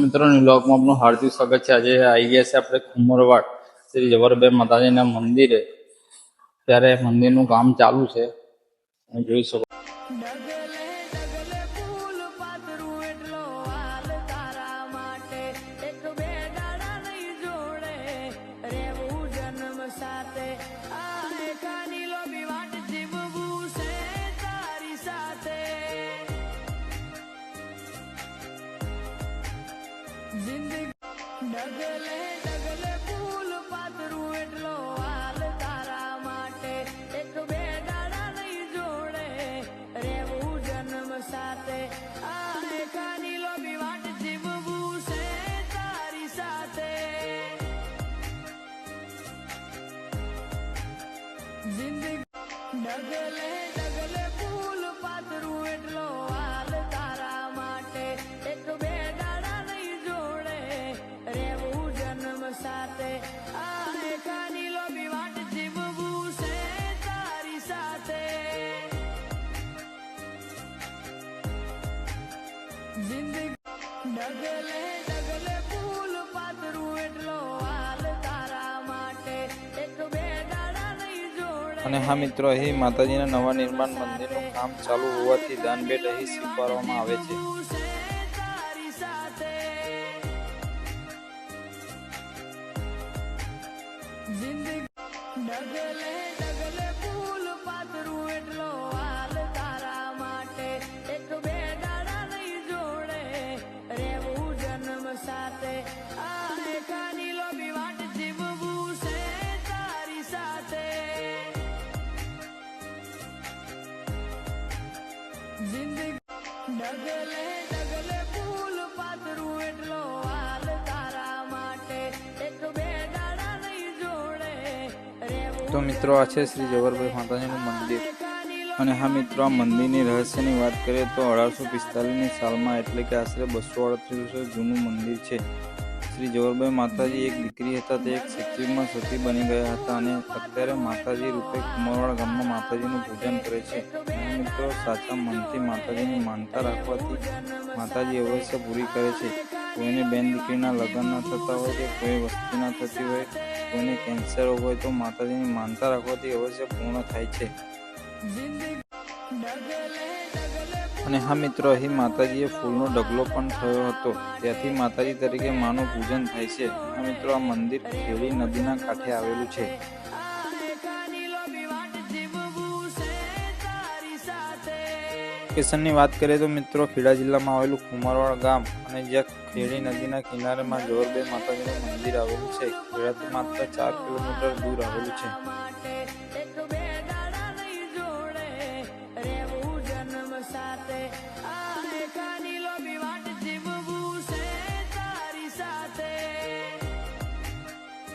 મિત્રોની લોકમાં આપનું હાર્દિક સ્વાગત છે. આજે આવી ગયા છે આપણે ખુમરવાડ. શ્રી જવરબેન માતાજીના મંદિરે. ત્યારે મંદિરનું કામ ચાલુ છે. જોઈ શકો. ડગલે ડગલે ફૂલ પાતરું એટલો હાલ તારા માટે. એક બે દાડા નહીં જોડે રેવું જન્મ સાથે. આ એકાની લોબી વાટ જીવવું છે તારી સાથે. ડગલે ડગલે ડગલે ડગલે ફૂલ પાતરું એટલો હાલ તારા માટે. એક બે દાડા નહીં જોડે. અને હા મિત્રો અહીં માતાજીના નવા નિર્માણ મંદિરનું કામ ચાલુ હોવાથી દાનભેટ અહીં સ્વીકારવામાં આવે છે ડગલે ડગલે ફૂલ પાતરું એટલો હાલ તારા માટે. એક બે દાડા નહીં જોડે, રેવું જન્મ સાથે. આ એકાની લોબી વાટ તારી સાથે. ડગલે ડગલે તો મિત્રો, આ છે શ્રી જવરભાઈ માતાજીનું મંદિર. અને હા મિત્રો, આ મંદિરની રહસ્યની વાત કરીએ તો અઢારસો પિસ્તાલીસની સાલમાં એટલે કે આશરે બસો અડત્રીસ વર્ષ જૂનું મંદિર છે. શ્રી જવરભાઈ માતાજી એક દીકરી હતા, તે એક સચિવમાં સચિવ બની ગયા હતા અને અત્યારે માતાજી રૂપે કુમારવાડા ગામમાં માતાજીનું પૂજન કરે છે. મિત્રો, સાચા મનથી માતાજીની માનતા રાખવાથી માતાજી અવશ્ય પૂરી કરે છે. કોઈને બેન દીકરીના લગ્ન ન થતા હોય કે કોઈ વસ્તુ ના થતી હોય, કોઈને કેન્સર હોય તો માતાજીની માનતા રાખવાથી અવશ્ય પૂર્ણ થાય છે. અને હા મિત્રો, અહીં માતાજીએ ફૂલનો ડગલો પણ થયો હતો. ત્યાંથી માતાજી તરીકે માનું પૂજન થાય છે. આ મિત્રો, આ મંદિર ખેડી નદીના કાંઠે આવેલું છે. લોકેશનની વાત કરીએ તો મિત્રો ખેડા જિલ્લામાં આવેલું કુમારવાડ ગામ અને જ્યાં ખેડી નદીના કિનારેમાં જોરબે માતાજીનું મંદિર આવેલું છે. ખેડાથી માત્ર ચાર કિલોમીટર દૂર આવેલું છે.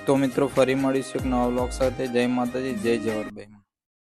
તો મિત્રો ફરી મળીશું એક નવા બ્લોગ સાથે. જય માતાજી, જય જવરભાઈ